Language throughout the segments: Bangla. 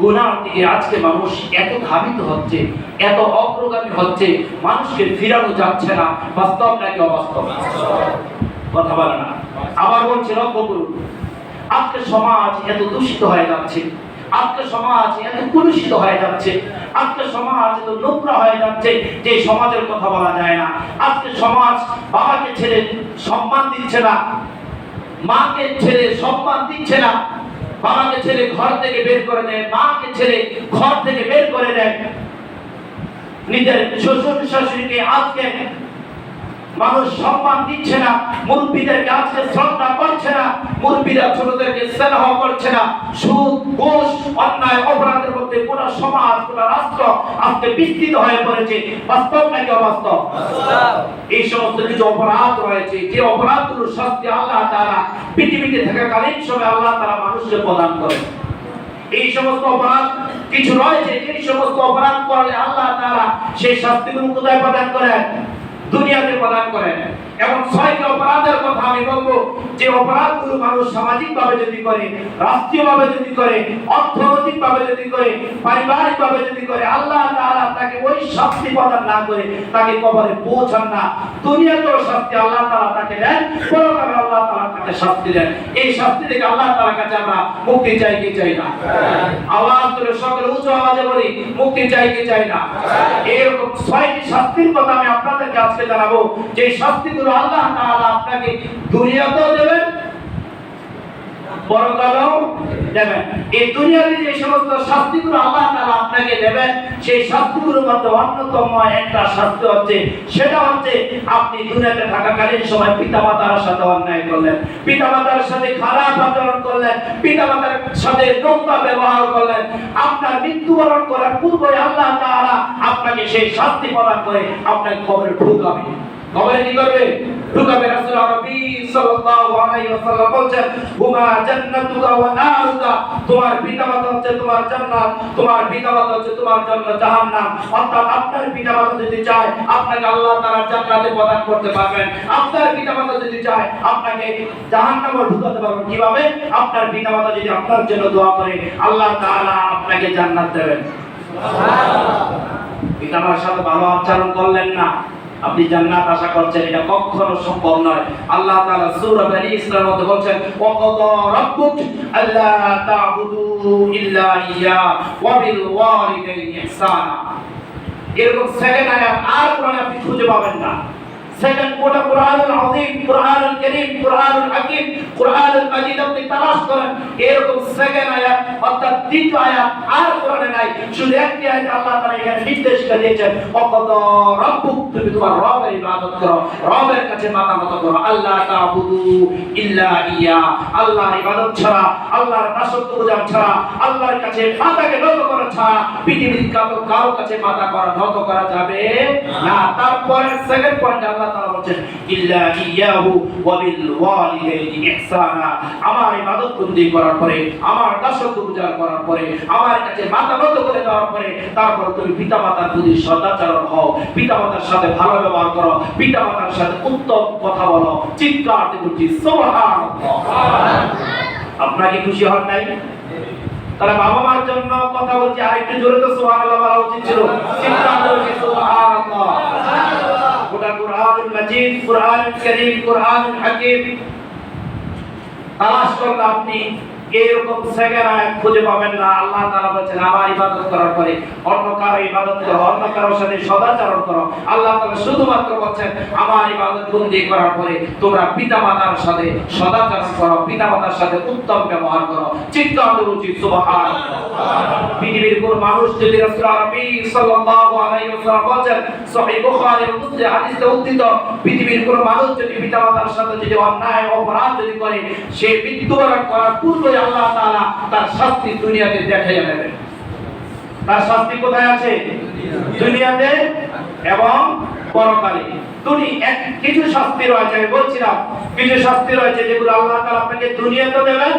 গুনার আজকে মানুষ এত ধাবিত হচ্ছে, এত অগ্রগামী হচ্ছে, মানুষকে ফিরানো যাচ্ছে না, বাস্তব নাকি অবাস্তব? কথা বলে না। আবার বলছে, লক্ষ্য করুন, আজকে সমাজ এত দূষিত হয়ে যাচ্ছে, আজকে সমাজ এত কলুষিত হয়ে যাচ্ছে, আজকে সমাজ এত নোংরা হয়ে যাচ্ছে, যে সমাজের কথা বলা যায় না। আজকে সমাজ বাবাকে ছেড়ে সম্মান দিচ্ছে না, মাকে ছেড়ে সম্মান দিচ্ছে না। বাবাকে ছেলে ঘর থেকে বের করে দেয়, মাকে ছেলে ঘর থেকে বের করে দেয়। নিজের শ্বশুর শাশুড়িকে আজকে মানুষ সম্মান দিচ্ছে না মুরব্বীদেরকে আজকে শ্রদ্ধা করছে না মুরব্বীরা ছোটদেরকে স্নেহ করছে না। সুদ ঘুষ অন্যায় অপরাধের মধ্যে পুরো সমাজ পুরো রাষ্ট্র আজকে বিস্তৃত হয়ে পড়েছে। বাস্তব নাকি অবাস্তব? এই সমস্ত কিছু অপরাধ রয়েছে। যে অপরাধগুলোর শাস্তি আল্লাহ তারা পৃথিবীতে থাকাকালীন সময় আল্লাহ তারা মানুষকে প্রদান করে এই সমস্ত অপরাধ কিছু রয়েছে যে সমস্ত অপরাধ করলে আল্লাহ তারা সেই শাস্তিগুলো কোথায় প্রদান করেন? দুনিয়াতে প্রদান করেন এবং ছয়টি অপরাধের কথা আমি বলব। যে অপরাধগুলো মানুষ সামাজিক ভাবে যদি করে রাষ্ট্রীয় ভাবে যদি করে অর্থনৈতিক ভাবে যদি করে পারিবারিক ভাবে যদি করে, আল্লাহ তাআলা তাকে ওই শাস্তি প্রদান না করে তাকে কবরে পৌঁছান না। দুনিয়াতেও শাস্তি আল্লাহ তাআলা তাকে দেন, পরকালে আল্লাহ তাআলা তাকে শাস্তি দেন। এই শাস্তি থেকে আল্লাহ তাআলার কাছে আমরা মুক্তি চাই কি চাই না? আওয়াজ করে সকলে উঁচু আওয়াজে বলি, মুক্তি চাই কি চাই না? এরকম ছয়টি শাস্তির কথা আমি আপনাদেরকে আজকে জানাব। যে শাস্তিগুলো আল্লাহ তাআলা আপনাকে দুনিয়াতেও দেবেন, পরকালেও দেবেন। এই দুনিয়াতে যে সমস্ত শাস্তিগুলো আল্লাহ তাআলা আপনাকে দেবেন, সেই শাস্তিগুলোর মধ্যে অন্যতম একটা শাস্তি হচ্ছে, সেটা হচ্ছে আপনি দুনিয়াতে থাকাকালীন সময় পিতামাতার সাথে অন্যায় করলেন, পিতামাতার সাথে খারাপ আচরণ করলেন, পিতামাতার সাথে নোংরা ব্যবহার করলেন, আপনার মৃত্যুবরণ করার পূর্বে আল্লাহ তাআলা আপনাকে সেই শাস্তি প্রদান করে আপনাকে কবরে ঢুকাবে। কবরে কি করবে? ঢুকাবে রাসূল আরবি সাল্লাল্লাহু আলাইহি ওয়াসাল্লাম বলেন হুমা জান্নাতুকা ওয়া নারুকা? তোমার পিতামাতা হচ্ছে তোমার জান্নাত তোমার পিতামাতা হচ্ছে তোমার জন্য জাহান্নাম। অর্থাৎ আপনার পিতামাতা যদি চায় আপনাকে আল্লাহ তাআলা জান্নাতে প্রদান করতে পারবেন। আপনার পিতামাতা যদি চায় আপনাকে জাহান্নামে ঢুকাতে পারবেন। কীভাবে? আপনার পিতামাতা যদি আপনার জন্য দোয়া করে আল্লাহ তাআলা আপনাকে জান্নাত দেবেন। সুবহানাল্লাহ। পিতামাতার সাথে ভালো আচরণ করলেন না। আপনি জান্নাত আশা করছেন, এটা কখনো সম্ভব নয়। আল্লাহ তাআলা সূরা বনি ইসরাঈলের মধ্যে বলছেন, ওয়াকাদ রাব্বুক আল্লা তা'বুদু ইল্লা ইয়া ওয়া বিল ওয়ালিদাইনি ইহসানা। এরকম সেকেন্ড আয়াত আর কোরআনে আপনি খুঁজে পাবেন না। সেকেন্ড গোটা কোরআনুল আযীম, কোরআনুল কারীম, কোরআনুল হাকীম, কোরআনুল মাজিদ আপনি তালাশ করেন। এরকম সেকেন্ড আয়াত, অর্থাৎ দ্বিতীয় আয়াত আর কোরআনে নাই। শুধু একটি আয়াত আল্লাহ তাআলা এখানে নির্দেশ করে দিয়েছেন, অকদ রব্বুক, তুমি তোমার রবের ইবাদত করো, রবের কাছে মাথা নত করো আল্লাহ তা'বুদু ইল্লা ইয়া। আল্লাহর ইবাদত ছাড়া, আল্লাহর দাসত্ব পূজা ছাড়া, আল্লাহর কাছে মাথাকে নত করা ছাড়া, পৃথিবীর কারও কাছে মাথা করা নত করা যাবে না। তারপরে সেকেন্ড পয়েন্ট আল্লাহ তাআলা বলেন ইল্লা ইয়াহু ওয়া বিল ওয়ালিদাইনি ইহসানা। আমার ইবাদত বন্দি করার পরে, আমার দাসত্ব পূজা করার পরে, আমার কাছে মাথা নত করে দেওয়ার পরে, তারপর তুমি পিতামাতার প্রতি সদাচরণ হও। পিতামাতার সাথে ভালো ব্যবহার করো, পিতামাতার সাথে উত্তম কথা বলো। চিৎকার বলছি, সুবহানাল্লাহ। আপনাকে খুশি হন নাই? তাহলে বাবা মার জন্য কথা বলছি আর একটু জোরে তো সুবহানাল্লাহ বলা উচিত ছিল। চিৎকার দিয়ে বলছি সুবহানাল্লাহ গোটা কোরআনুল মাজিদ কোরআনুল কারীম কোরআনুল হাকীম তালাশ করলে আপনি এরকম খুঁজে পাবেন না। আল্লাহ তাআলা বলেছেন, আমার ইবাদত করার পরে অন্য কারও ইবাদত করো, অন্য কারোর সাথে সদাচরণ করো। আল্লাহ তাআলা শুধুমাত্র বলছেন, আমার ইবাদত বন্দি করার পরে তোমরা পিতামাতার সাথে সদাচরণ করো, পিতামাতার সাথে উত্তম ব্যবহার করো। দিয়ে উচিত সুবহানাল্লাহ পৃথিবীর কোন মানুষ যদি সাল্লাল্লাহু আলাইহি ওয়াসাল্লাম বলেন সহিহ বুখারী মুসলিম হাদিসে উদ্ধৃত, পৃথিবীর কোন মানুষ যদি পিতামাতার সাথে যদি অন্যায়, অপরাধ যদি করে, সে মৃত্যুবরণ করার পূর্বে আল্লাহ তাআলা তার শাস্তি দুনিয়াতে দেখাইয়া দেবেন। তার শাস্তি কোথায় আছে? দুনিয়াতে এবং পরকালে। তুমি এক, কিছু শাস্তি রয়েছে, আমি বলছিলাম, কিছু শাস্তি রয়েছে যেগুলো আল্লাহ তাআলা আপনাকে দুনিয়াতে দেবেন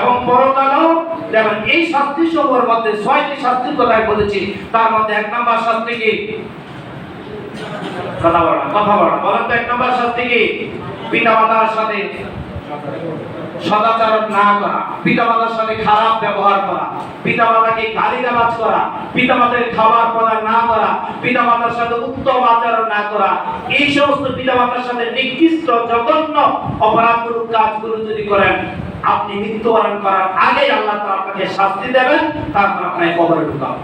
এবং পরকালেও দেবেন। এই শাস্তি সমূহের মধ্যে ছয়টি শাস্তির কথা বলেছি। তার মধ্যে এক নাম্বার শাস্তি কি? কথা বলা কথা বলা বলেন তো এক নাম্বার শাস্তি কি? পিতা মাতার সাথে। সদাচরণ না করা, পিতামাতার সাথে খারাপ ব্যবহার করা, পিতামাতাকে গালিগালাজ করা পিতামাতার খাবার প্রদান না করা, পিতামাতার সাথে উত্তম আচরণ না করা, এই সমস্ত পিতামাতার সাথে নিকৃষ্ট জঘন্য অপরাধগুলো কাজগুলো যদি করেন, আপনি মৃত্যুবরণ করার আগে আল্লাহ তাআলা আপনাকে শাস্তি দেবেন, তারপর আপনাকে কবরে ঢুকাবেন।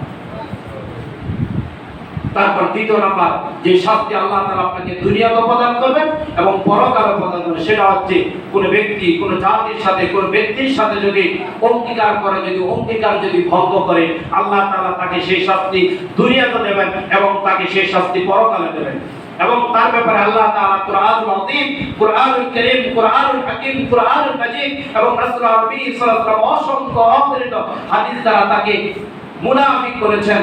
তারপর দ্বিতীয় নাম্বার, যে শাস্তি আল্লাহ আপনাকে দুনিয়াতে প্রদান এবং পরকালে প্রদান সেটা হচ্ছে ব্যক্তি জাতির সাথে ব্যক্তির সাথে যদি অঙ্গীকার করে, যদি অঙ্গীকার যদি ভঙ্গ করে, আল্লাহ তাকে সেই শাস্তি দুনিয়াতে দেবেন এবং তাকে সেই শাস্তি পরকালে দেবেন। এবং তার ব্যাপারে আল্লাহ তাআলা কুরআনুল আযীম, কুরআনুল কারীম, কুরআনুল হাকীম, কুরআনুল এবং রাসূল সাল্লাল্লাহু আলাইহি ওয়াসাল্লাম অসংখ্য হাদিস দ্বারা তাকে মুনাফিক করেছেন।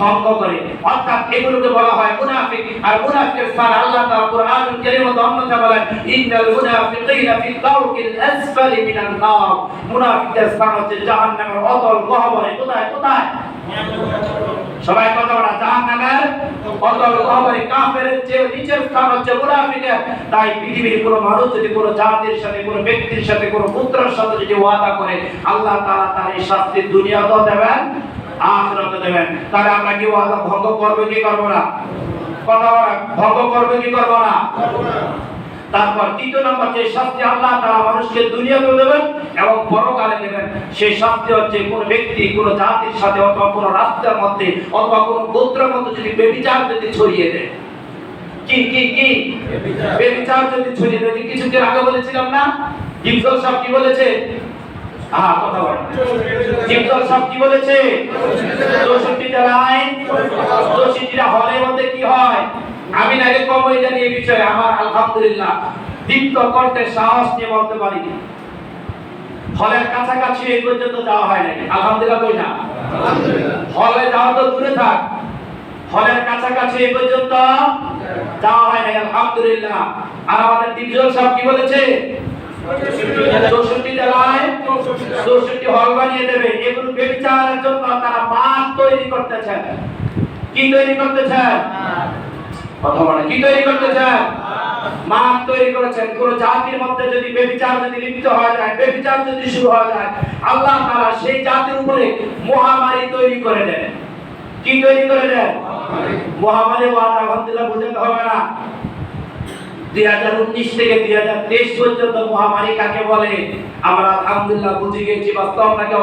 ভঙ্গ করে। অর্থাৎ এগুলোকে বলা হয় মুনাফিক। আর মুনাফিকের স্থান আল্লাহ তাআলা বলেন, ইন্নাল মুনাফিকিনা ফি দারকিল আসফালি মিনান নার। স্থান হচ্ছে জাহান্নামের অতল গহ্বরে। কোথায়? কোথায়? সবাই কথা বলা, জাহান্নামের অতল গহ্বরে। কাফেরের চেয়ে নিচের স্থান হচ্ছে মুনাফিকের। তাই পৃথিবীর কোনো মানুষ যদি কোনো জাতির সাথে, কোনো ব্যক্তির সাথে, কোনো পুত্রের সাথে যদি ওয়াদা করে, আল্লাহ তাআলা তার এই শাস্তি দুনিয়াতেও দেবেন আখিরাতে দেবেন। তাহলে আমরা কি ওয়াদা ভঙ্গ করবে কি করব না? কথা বলা ভঙ্গ করবে কি করব না? তারপর তৃতীয় নম্বর যে শাস্তি আল্লাহ তাআলা মানুষকে দুনিয়াতে দেবেন এবং পরকালে দেবেন। সেই শাস্তি হচ্ছে কোন ব্যক্তি কোন জাতির সাথে অথবা কোন রাষ্ট্রের মধ্যে অথবা কোন গোত্রের মধ্যে যদি বেবিচার যদি ছড়িয়ে দেয়। কি কি কি? বেবিচার। যদি ছড়িয়ে দেয়। কিছুদিন আগে বলেছিলাম না? জিমসল সাহেব কি বলেছে? হলের নাকি আলহামদুলিল্লাহ। কাছাকাছি এই পর্যন্ত যাওয়া হয় নাই। আলহামদুলিল্লাহ কই না? হলে যাওয়া তো দূরে থাক। হলের কাছাকাছি এই পর্যন্ত যাওয়া হয় নাই, আলহামদুলিল্লাহ। আর আমাদের ডিভিশন সাহেব কি বলেছে? চৌষট্টি জেলায় চৌষট্টি হল বানিয়ে দেবে। এগুলো বেবিচারের জন্য তারা মাঠ তৈরি করতেছেন। কি তৈরি করতেছেন? কথা বলে কি তৈরি করতেছেন? মাঠ তৈরি করেছেন। কোন জাতির মধ্যে যদি বেবিচার যদি লিপ্ত হয়ে যায়, বেবিচার যদি শুরু হয়ে যায়, আল্লাহ তাআলা সেই জাতির উপরে মহামারী তৈরি করে দেন। কি তৈরি করে দেন? মহামারী। ওয়াজ আলহামদুলিল্লাহ বুঝতে হবে না। দুই হাজার উনিশ থেকে দুই হাজার তেইশ পর্যন্ত মহামারী কাকে বলে? আমরা বুঝে গেছি, বাস্তব নাকি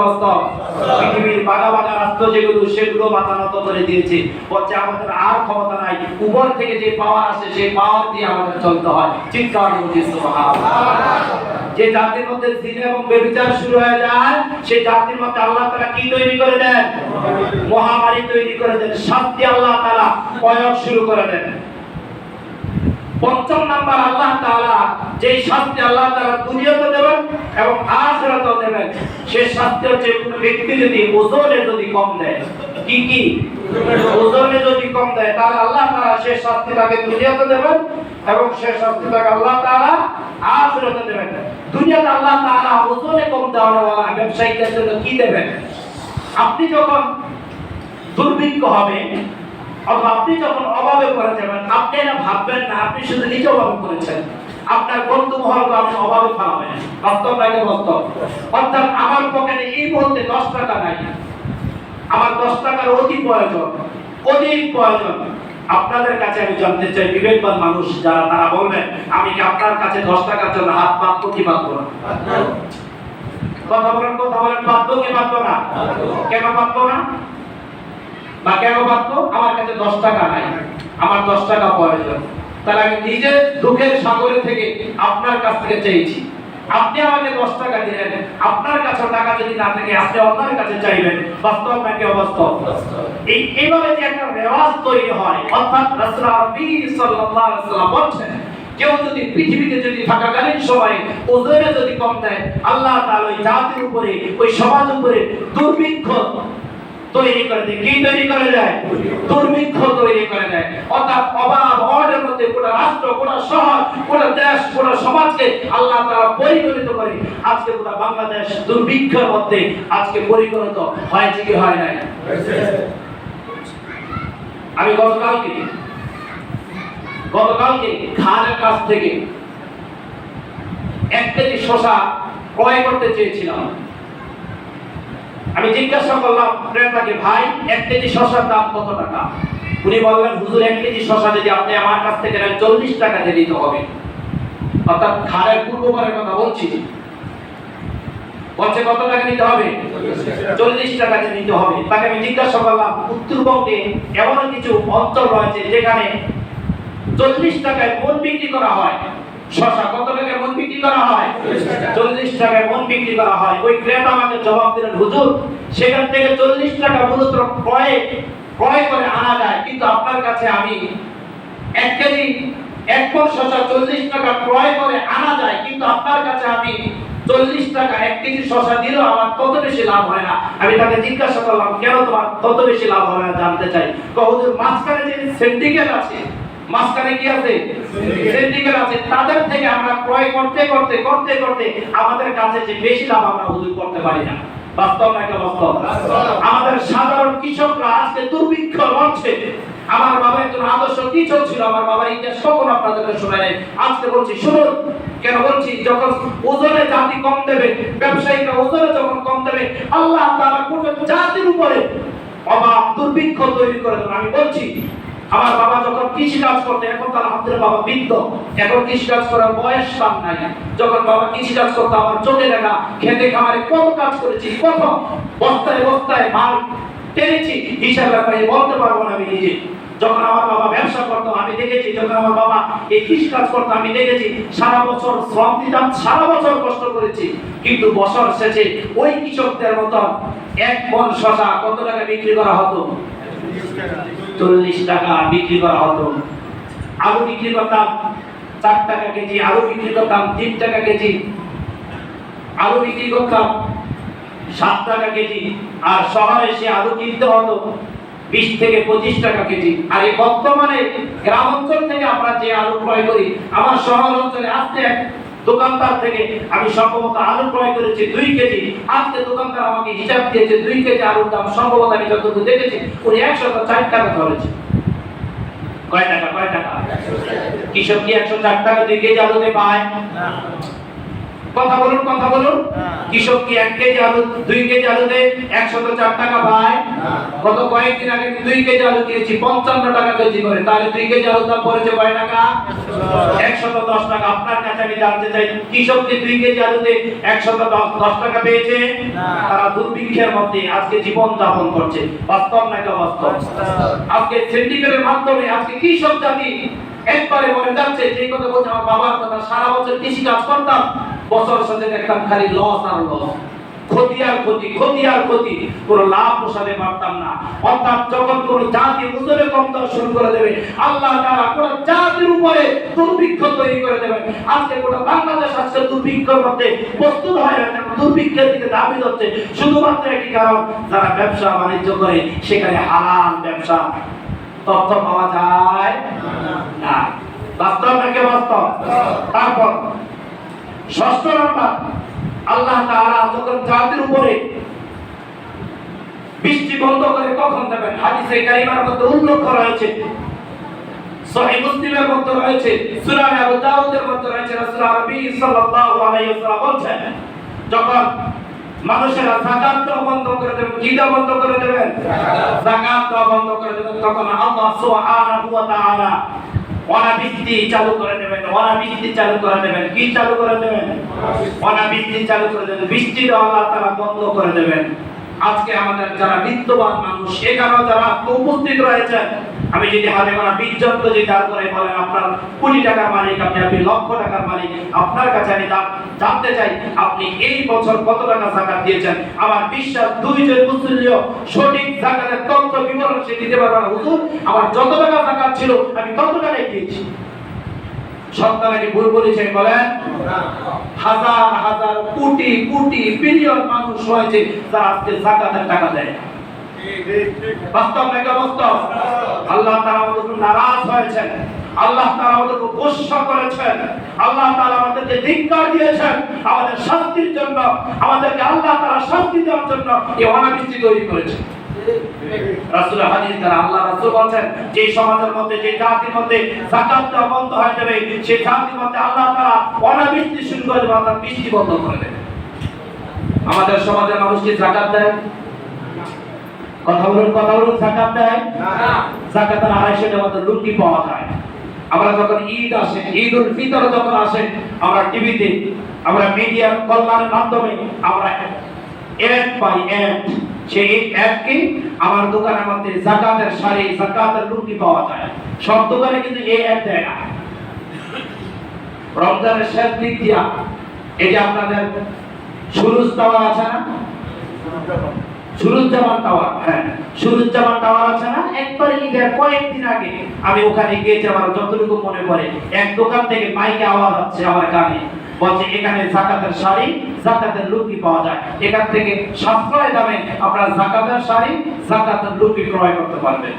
পৃথিবীর বাগা বাগা রাষ্ট্র যেগুলো, সেগুলো মাথা নত করে দিয়েছে। বলছে, আমাদের আর ক্ষমতা নাই। উপর থেকে যে পাওয়ার আসে, সেই পাওয়ার দিয়ে আমাদের চলতে হয়। যে জাতির মধ্যে জিনা এবং বেবিচার শুরু হয়ে যায়, সেই জাতির মধ্যে আল্লাহ তাআলা কি তৈরি করে দেন? মহামারী তৈরি করে দেন। শাস্তি আল্লাহ তাআলা প্রয়োগ শুরু করে দেন। পঞ্চম নাম্বার আল্লাহ তাআলা যে শাস্তি আল্লাহ তাআলা দুনিয়াতে দেবেন এবং আখিরাতেও দেবেন, সে শাস্তি হচ্ছে কোন ব্যক্তি যদি ওজনে যদি কম দেয়, কি কি? ওজনে যদি কম দেয়, তাহলে আল্লাহ তাআলা সে শাস্তি তাকে দুনিয়াতে দেবেন এবং সে শাস্তি তাকে আল্লাহ তাআলা আখিরাতে দেবেন। দুনিয়াতে আল্লাহ তাআলা ওজনে কম দেওয়ার ব্যবসায়ীদের জন্য কি দেবেন? আপনি যখন দুর্ভিক্ষ হবে আপনি যখন অভাবে পড়ে যাবেন আপনি এটা ভাববেন না আপনি শুধু নিজে অভাবে করেছেন আপনার বন্ধু মহলকে আপনি অভাবে ফেলাবেন। বাস্তব লাগে বাস্তব? অর্থাৎ আমার পকেটে এই মুহূর্তে দশ টাকা নাই। আমার দশ টাকার অতি প্রয়োজন অধিক প্রয়োজন। আপনাদের কাছে আমি জানতে চাই বিবেকবান মানুষ যারা তারা বলবেন আমি কি আপনার কাছে দশ টাকার জন্য হাত পাতবো কি পাতবো না? কথা বলেন কথা বলেন পাতবো কি পাতবো না? কেন পাতবো না? বা কেন পারতো? আমার কাছে দশ টাকা নাই। আমার দশ টাকা প্রয়োজন। তাহলে আমি নিজে দুঃখের সাগরে থেকে আপনার কাছ থেকে চেয়েছি আপনি আমাকে দশ টাকা দিলেন। আপনার কাছে টাকা যদি না থাকে, আপনি অন্যের কাছে চাইবেন। বাস্তব নাকি অবাস্তব? এই এইভাবে যে একটা রেওয়াজ তৈরি হয়, অর্থাৎ রাসূল আরবি সাল্লাল্লাহু আলাইহি বলছেন, কেউ যদি পৃথিবীতে যদি থাকাকালীন সময় ওজনে যদি কম দেয়, আল্লাহ তাআলা ওই জাতির উপরে, ওই সমাজ উপরে দুর্ভিক্ষ তৈরি করে দেয়। কি তৈরি করে দেয়? দুর্ভিক্ষ তৈরি করে দেয়। অর্থাৎ অভাব অর্ডের মধ্যে গোটা রাষ্ট্র, গোটা শহর, গোটা দেশ, গোটা সমাজকে আল্লাহ তারা পরিগণিত করে। আজকে গোটা বাংলাদেশ দুর্ভিক্ষের মধ্যে আজকে পরিগণিত হয়েছে কি হয় নাই? আমি গতকালকে গতকালকে খানের কাছ থেকে এক কেজি শশা ক্রয় করতে চেয়েছিলাম। আমি জিজ্ঞাসা করলাম ক্রেতাকে ভাই এক কেজি শশার দাম কত টাকা? উনি বললেন, হুজুর, এক কেজি শশা যদি আপনি আমার কাছ থেকে নেন, চল্লিশ টাকা দিয়ে দিতে হবে। অর্থাৎ খানের পূর্ববারের কথা বলছি। বলছে, কত টাকা নিতে হবে? চল্লিশ টাকা দিয়ে নিতে হবে। তাকে আমি জিজ্ঞাসা করলাম, উত্তরবঙ্গে এমন কিছু অঞ্চল রয়েছে যেখানে চল্লিশ টাকায় মন বিক্রি করা হয়? শশা কত টাকায় মন বিক্রি করা হয়। চল্লিশ টাকায় মন বিক্রি করা হয়। ওই ক্রেতা আমাকে জবাব দিলেন, হুজুর, সেখান থেকে চল্লিশ টাকা মূলত ক্রয়ে, ক্রয় করে আনা যায়। কিন্তু আপনার কাছে আমি এক কেজি, এক পন শশা চল্লিশ টাকা ক্রয় করে আনা যায়। কিন্তু আপনার কাছে আমি চল্লিশ টাকা এক কেজি শশা দিলেও আমার তত বেশি লাভ হয় না। আমি তাকে জিজ্ঞাসা করলাম, কেন তোমার তত বেশি লাভ হয় না জানতে চাই? কহুদুর মাঝখানে যে আছে মাঝখানে কি আছে? সিন্ডিকেট আছে। তাদের থেকে আমরা ক্রয় করতে করতে করতে করতে আমাদের কাছে যে বেশি লাভ আমরা হুজুর করতে পারি না। বাস্তব নাকি বাস্তব? আমাদের সাধারণ কৃষকরা আজকে দুর্ভিক্ষ মঞ্চে আমার বাবা একজন আদর্শ কৃষক ছিল, আমার বাবার ইতিহাস কখন আপনাদেরকে শোনা নেই আজকে বলছি, শুনুন, কেন বলছি, যখন ওজনে জাতি কম দেবে, ব্যবসায়ীরা ওজনে যখন কম দেবে, আল্লাহ তাআলা পুরো জাতির উপরে অভাব দুর্ভিক্ষ তৈরি করে আমি বলছি আমার বাবা যখন কৃষি কাজ করতে এখন তার আমাদের বাবা বৃদ্ধ। এখন কৃষি কাজ করার বয়স পান নাই। যখন বাবা কৃষি কাজ করতো, আমার চোখে দেখা, খেতে, খামারে কত কাজ করেছি, কত বস্তায় বস্তায় মাল টেনেছি, হিসাব ব্যাপারে বলতে পারব না আমি নিজে। যখন আমার বাবা ব্যবসা করতো, আমি দেখেছি, যখন আমার বাবা এই কৃষি কাজ করতো, আমি দেখেছি, সারা বছর শ্রম দিতাম, সারা বছর কষ্ট করেছি। কিন্তু বছর শেষে ওই কৃষকদের মতন এক মন শশা কত টাকা বিক্রি করা হতো? চল্লিশ টাকা বিক্রি করা হতো। আলু বিক্রি করতাম, চার টাকা কেজি, আলু বিক্রি করতাম, তিন টাকা কেজি। আলু বিক্রি করতাম, সাত টাকা কেজি। আর শহরে এসে আলু কিনতে হতো বিশ থেকে পঁচিশ টাকা কেজি। আর এই বর্তমানে গ্রাম অঞ্চল থেকে আমরা যে আলু ক্রয় করি, আমার শহর অঞ্চলে আসতে দোকানদার থেকে আমি সম্ভবত আলু ক্রয় করেছি দুই কেজি। আজকে দোকানদার আমাকে হিসাব দিয়েছে, দুই কেজি আলুর দাম সম্ভবত আমি যতদূর দেখেছি, উনি একশো চার টাকা ধরেছে। কয় টাকা কয় টাকা? কৃষক কি একশো চার টাকা দুই কেজি আলুতে পায়? কথা বলুন কথা বলুন। কৃষক কি এক কেজি আলু দুই কেজি আলুতে একশত চার টাকা পায়? গত কয়েকদিন আগে দুই কেজি আলু কিনেছি পঞ্চান্ন টাকা কেজি করে। তাহলে দুই কেজি আলুর দাম পড়েছে কয় টাকা? একশত দশ টাকা। আপনার কাছে আমি জানতে চাই কৃষক কি দুই কেজি আলুতে একশত দশ টাকা পেয়েছে? তারা দুর্ভিক্ষের মধ্যে আজকে জীবন যাপন করছে। বাস্তব নাকি অবাস্তব? আজকে সিন্ডিকেটের মাধ্যমে আজকে কৃষক জাতি একবারে মরে যাচ্ছে। যে কথা বলছে আমার বাবার কথা সারা বছর কৃষি কাজ করতাম। বছর সাথে দেখতাম খালি লস আর লস ক্ষতি আর ক্ষতি ক্ষতি আর ক্ষতি। কোনো লাভ পোষাতে পারতাম না। অর্থাৎ যখন কোন জাতি উজরে কম শুরু করে দেবে আল্লাহ কোন জাতির উপরে দুর্ভিক্ষ তৈরি করে দেবেন। আজকে গোটা বাংলাদেশ আজকে দুর্ভিক্ষের মধ্যে প্রস্তুত হয়ে যাচ্ছে দুর্ভিক্ষের দিকে দাবি হচ্ছে শুধুমাত্র একটি কারণ যারা ব্যবসা বাণিজ্য করে সেখানে হালাল ব্যবসা। তথ্য পাওয়া যায় না। বাস্তব নাকি বাস্তব। তারপর ষষ্ঠ নাম্বার আল্লাহ তাআলা যখন জাতির উপরে বৃষ্টি বন্ধ করে কখন দেবেন হাদিসে কারিমার মধ্যে উল্লেখ করা হয়েছে। মুসলিমের মধ্যে রয়েছে সূরা আবু দাউদের মধ্যে রয়েছে রাসূল আরবি সাল্লাল্লাহু আলাইহি ওয়াসাল্লাম বলছেন, যখন মানুষেরা যাকাত বন্ধ করে দেবেন কি বন্ধ করে দেবেন, যাকাত বন্ধ করে দেবেন, তখন আল্লাহ সুবহানাহু ওয়া তাআলা অনাবৃষ্টি চালু করে দেবেন অনাবৃত্তি চালু করে দেবেন কি চালু করে দেবেন অনাবৃত্তি চালু করে দেবেন বৃষ্টির আল্লাহ তারা বন্ধ করে দেবেন আজকে আমাদের যারা বিত্তবান মানুষ এখানেও যারা উপস্থিত রয়েছেন আমি যদি হাতে গোনা জন যদি দাঁড় বলেন আপনার কোটি টাকার মালিক, আপনি আপনি লক্ষ টাকার মালিক। আপনার কাছে আমি জানতে চাই, আপনি এই বছর কত টাকা জাকাত দিয়েছেন? আমার বিশ্বাস, দুই জন মুসলিম সঠিক জাকাতের তথ্য বিবরণ সে দিতে পারবে না। হুজুর, আমার যত টাকা জাকাত ছিল, আমি তত টাকাই দিয়েছি। সন্তান নাকি ভুল বলেছে বলেন? হাজার হাজার কোটি কোটি বিলিয়ন মানুষ রয়েছে যারা আজকে জাকাতের টাকা দেয়। বাস্তব নাকি আল্লাহ তাআলা আমাদের নারাজ হয়েছেন। আল্লাহ গোসা করেছেন। আল্লাহ তাআলা আমাদেরকে দিয়েছেন। আমাদের জন্য, আমাদেরকে আল্লাহ শান্তি দেওয়ার জন্য এই তৈরি করেছেন। রাসূল হাদিস আল্লাহ রাসূল বলেন যে সমাজের মধ্যে, যে জাতির মধ্যে যাকাত দেওয়া বন্ধ হয়ে যাবে সেই জাতির মধ্যে আল্লাহ অনাবৃষ্টি শুরু করে দেবে, অর্থাৎ বৃষ্টি বন্ধ করে দেবে। আমাদের সমাজের মানুষ কি যাকাত দেয়? কথা বলুন কথা বলুন যাকাত দেয় যাকাতের আড়াইশো টাকা লুঙ্গি পাওয়া যায় আমরা যখন ঈদ আসে ঈদ উল ফিতর যখন আসে আমরা টিভিতে আমরা মিডিয়ার কল্যাণের মাধ্যমে আমরা অ্যাড পাই অ্যাড সেই অ্যাড কি আমার দোকানের মধ্যে জাকাতের শাড়ি জাকাতের লুঙ্গি পাওয়া যায়। সব দোকানে কিন্তু এই অ্যাড দেয় না। রমজানের শেষ দিক দিয়া যে আপনাদের সুরুজ টাওয়ার আছে না? সুরুজ্জামান টাওয়ার হ্যাঁ সুরুজ্জামান টাওয়ার আছে না? একবার কয়েকদিন আগে আমি ওখানে গিয়েছি, আমার যতটুকু মনে পড়ে, এক দোকান থেকে মাইকে আওয়াজ হচ্ছে আমার বলছে, এখানে জাকাতের শাড়ি, জাকাতের লুঙ্গি পাওয়া যায়। এখান থেকে সাশ্রয় দামে আপনারা জাকাতের শাড়ি, জাকাতের লুঙ্গি ক্রয় করতে পারবেন।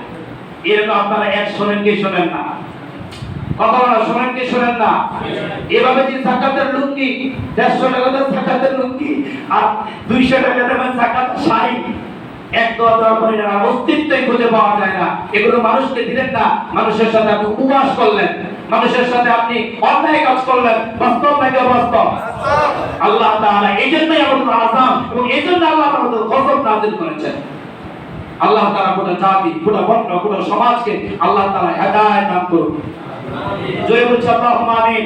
এরকম আপনারা এক শোনেন, কি শোনেন না? কথা শোনেন কি শোনেন এভাবে যে জাকাতের লুঙ্গি, দেড়শো টাকা দাম জাকাতের লুঙ্গি, আর দুইশো টাকা জাকাত শাড়ি, এক অস্তিত্বই খুঁজে পাওয়া যায় না। এগুলো মানুষকে দিলেন না, মানুষের সাথে আপনি উপবাস করলেন। মানুষের সাথে আপনি অন্যায় কাজ করলেন। বাস্তব নাকি অবাস্তব? আল্লাহ এই জন্যই আমাদের এবং এই জন্য আল্লাহ আমাদের গজব নাজিল করেছেন। আল্লাহ জাতি বর্ণ সমাজকে আল্লাহ তাআলা হেদায়েত দান করুন। জয় উচ্চ আল্লাহুম্মা আমিন।